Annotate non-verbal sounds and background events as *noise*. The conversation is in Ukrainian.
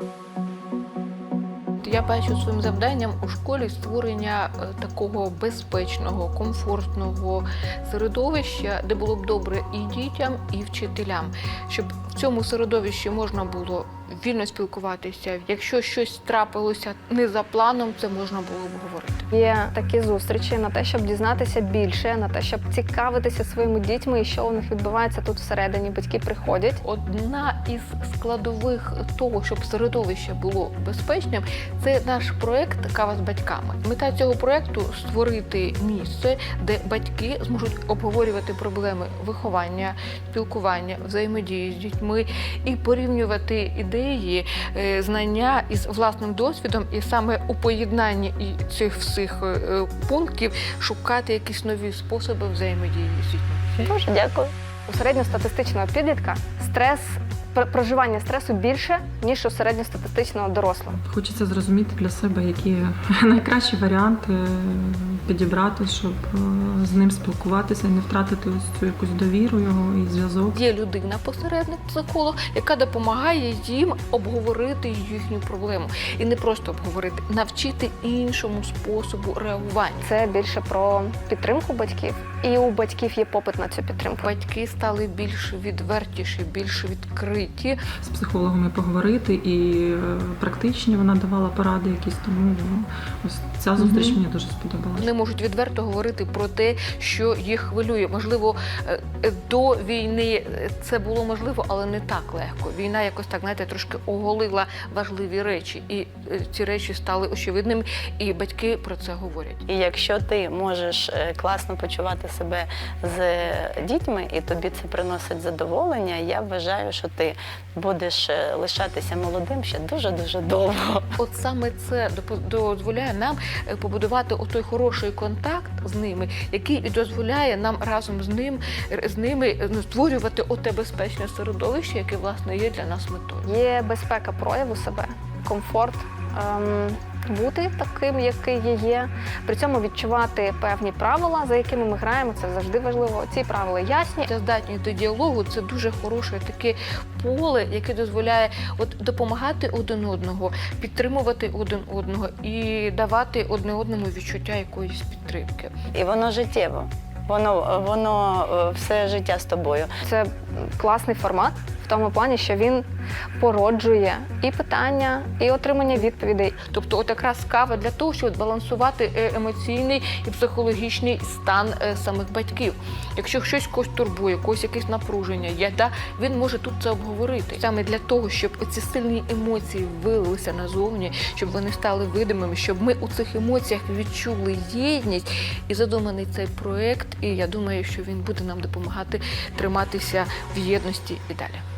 Я бачу своїм завданням у школі створення е, такого безпечного, комфортного середовища, де було б добре і дітям, і вчителям, щоб в цьому середовищі можна було вільно спілкуватися. Якщо щось трапилося не за планом, це можна було б говорити. Є такі зустрічі на те, щоб дізнатися більше, на те, щоб цікавитися своїми дітьми і що у них відбувається тут всередині. Батьки приходять. Одна із складових того, щоб середовище було безпечним, це наш проект Кава з батьками. Мета цього проекту створити місце, де батьки зможуть обговорювати проблеми виховання, спілкування, взаємодії з дітьми і порівнювати ідеї, е, знання із власним досвідом, і саме у поєднанні цих всіх е, пунктів шукати якісь нові способи взаємодії з дітьми. Дуже дякую. У середньостатистичного підлітка стрес проживання стресу більше ніж у середньостатистичного дорослого. Хочеться зрозуміти для себе, які *laughs* найкращі варіанти підібрати, щоб е, з ним спілкуватися і не втратити ось цю якусь довіру його і зв'язок. Є людина, посередник, психолог, яка допомагає їм обговорити їхню проблему. І не просто обговорити, навчити іншому способу реагування. Це більше про підтримку батьків, і у батьків є попит на цю підтримку. Батьки стали більш відвертіші, більш відкриті. З психологами поговорити і е, практичні вона давала поради якісь, тому ось ця зустріч Мгм. мені дуже сподобалася. Вони можуть відверто говорити про те, що їх хвилює. Можливо, е, до війни е, це було можливо, але не так легко. Війна якось так знаєте, трошки оголила важливі речі, і ці речі стали очевидними, і батьки про це говорять. І якщо ти можеш класно почувати себе з дітьми, і тобі це приносить задоволення, я вважаю, що ти будеш е, лишатися молодим ще дуже дуже довго. От саме це дозволяє нам е, побудувати отой хороший контакт з ними, який і дозволяє нам разом з ним з ними е, ну, створювати оте безпечне середовище, яке власне є для нас метою. Є безпека прояву себе, комфорт. Ем, бути таким, який є, є, при цьому відчувати певні правила, за якими ми граємо, це завжди важливо. Ці правила ясні. Ця здатність до діалогу це дуже хороше таке поле, яке дозволяє от допомагати один одного, підтримувати один одного і давати одне одному відчуття якоїсь підтримки. І воно життєво. Воно, воно е, все життя з тобою. Це класний формат в тому плані, що він породжує і питання, і отримання відповідей. Тобто, от якраз кава для того, щоб балансувати е, емоційний і психологічний стан е, самих батьків. Якщо щось когось турбує, когось якесь напруження є, да, він може тут це обговорити. Саме для того, щоб ці сильні емоції вилилися назовні, щоб вони стали видимими, щоб ми у цих емоціях відчули єдність і задуманий цей проект. І я думаю, що він буде нам допомагати триматися в єдності і далі.